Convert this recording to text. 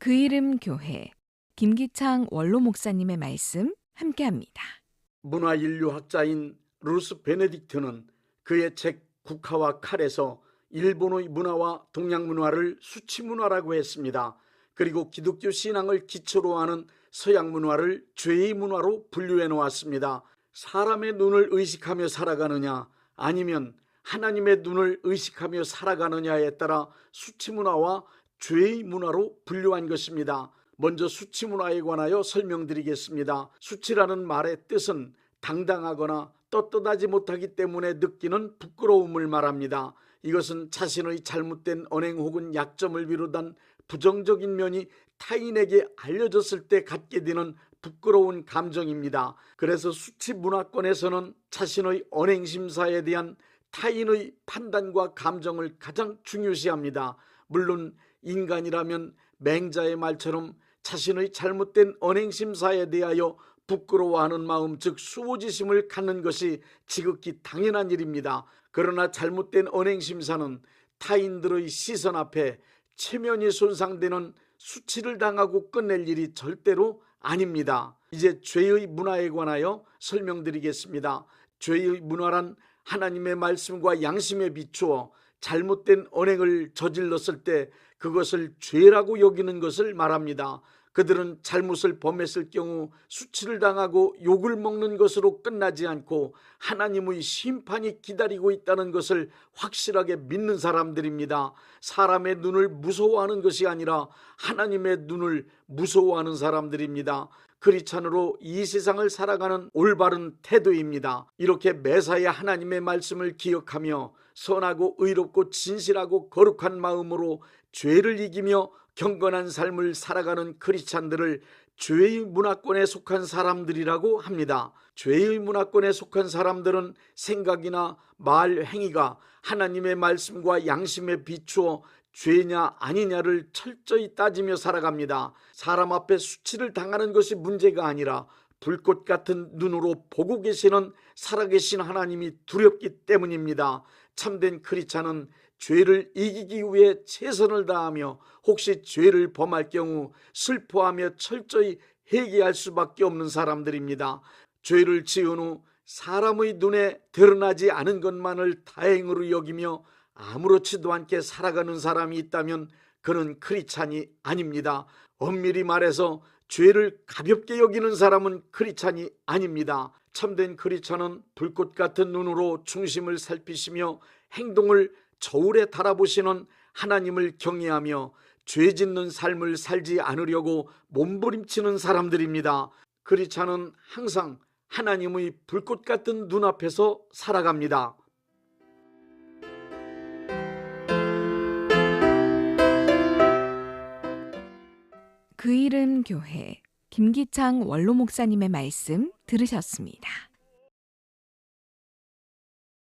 그 이름 교회 김기창 원로 목사님의 말씀 함께합니다. 문화 인류학자인 루스 베네딕트는 그의 책 국화와 칼에서 일본의 문화와 동양 문화를 수치 문화라고 했습니다. 그리고 기독교 신앙을 기초로 하는 서양 문화를 죄의 문화로 분류해 놓았습니다. 사람의 눈을 의식하며 살아가느냐 아니면 하나님의 눈을 의식하며 살아가느냐에 따라 수치 문화와 죄의 문화로 분류한 것입니다. 먼저 수치 문화에 관하여 설명드리겠습니다. 수치라는 말의 뜻은 당당하거나 떳떳하지 못하기 때문에 느끼는 부끄러움을 말합니다. 이것은 자신의 잘못된 언행 혹은 약점을 비롯한 부정적인 면이 타인에게 알려졌을 때 갖게 되는 부끄러운 감정입니다. 그래서 수치 문화권에서는 자신의 언행 심사에 대한 타인의 판단과 감정을 가장 중요시합니다. 물론 인간이라면 맹자의 말처럼 자신의 잘못된 언행 심사에 대하여 부끄러워하는 마음 즉 수호지심을 갖는 것이 지극히 당연한 일입니다. 그러나 잘못된 언행 심사는 타인들의 시선 앞에 체면이 손상되는 수치를 당하고 끝낼 일이 절대로 아닙니다. 이제 죄의 문화에 관하여 설명드리겠습니다. 죄의 문화란 하나님의 말씀과 양심에 비추어 잘못된 언행을 저질렀을 때 그것을 죄라고 여기는 것을 말합니다. 그들은 잘못을 범했을 경우 수치를 당하고 욕을 먹는 것으로 끝나지 않고 하나님의 심판이 기다리고 있다는 것을 확실하게 믿는 사람들입니다. 사람의 눈을 무서워하는 것이 아니라 하나님의 눈을 무서워하는 사람들입니다. 크리찬으로 이 세상을 살아가는 올바른 태도입니다. 이렇게 매사에 하나님의 말씀을 기억하며 선하고 의롭고 진실하고 거룩한 마음으로 죄를 이기며 경건한 삶을 살아가는 크리스찬들을 죄의 문화권에 속한 사람들이라고 합니다. 죄의 문화권에 속한 사람들은 생각이나 말 행위가 하나님의 말씀과 양심에 비추어 죄냐 아니냐를 철저히 따지며 살아갑니다. 사람 앞에 수치를 당하는 것이 문제가 아니라 불꽃 같은 눈으로 보고 계시는 살아계신 하나님이 두렵기 때문입니다. 참된 크리스찬은 죄를 이기기 위해 최선을 다하며 혹시 죄를 범할 경우 슬퍼하며 철저히 회개할 수밖에 없는 사람들입니다. 죄를 지은 후 사람의 눈에 드러나지 않은 것만을 다행으로 여기며 아무렇지도 않게 살아가는 사람이 있다면 그는 크리찬이 아닙니다. 엄밀히 말해서 죄를 가볍게 여기는 사람은 크리찬이 아닙니다. 참된 크리찬은 불꽃 같은 눈으로 중심을 살피시며 행동을 저울에 달아보시는 하나님을 경외하며 죄 짓는 삶을 살지 않으려고 몸부림치는 사람들입니다. 크리찬은 항상 하나님의 불꽃 같은 눈앞에서 살아갑니다. 그 이름 교회 김기창 원로 목사님의 말씀 들으셨습니다.